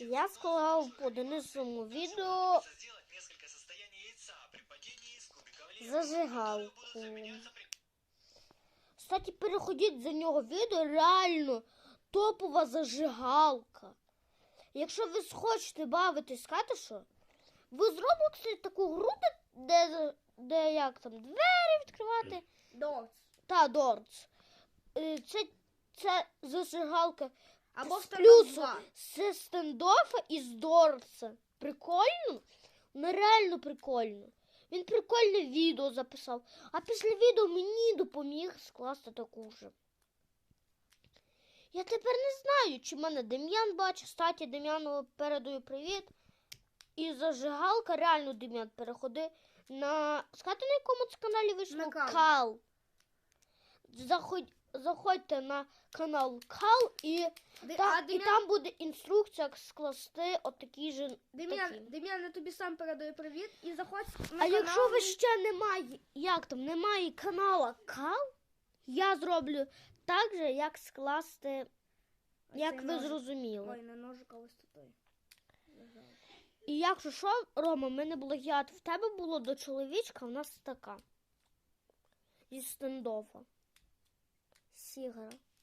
Я склав по Денисовому відео зажигалку. Кстати, переходіть за нього відео, реально топова зажигалка. Якщо ви хочете бавитись катишо, ви зробите таку гру, де, де, як там двері відкривати. Дорс. Та Дорц. Е, Це, це зажигалка Або з плюсу 2. з стендофа і з Дорца. Прикольно? Ну реально прикольно. Він прикольне відео записав, а після відео мені допоміг скласти таку ж. Я тепер не знаю, чи мене Дем'ян бачить. Статі Дем'яну передаю привіт. І зажигалка, реально Дем'ян, переходи на. Сказати, на якому це каналі вийшло? На Кал. Кал. Заходь, заходьте на канал Кал і, Де- та, а і Дем'ян, там буде інструкція, як скласти отакі ж. Дем'ян, такі. Дем'ян, я тобі сам передаю привіт і заходь на А канал якщо ви ще немає, як там, немає канала Кал, я зроблю так же, як скласти, як ви ножик. зрозуміли. Ой, на ножик ось тут. Зажав. І якщо що, Рома, в мене благіат, в тебе було до чоловічка, в нас така. Зі стендофа. いい。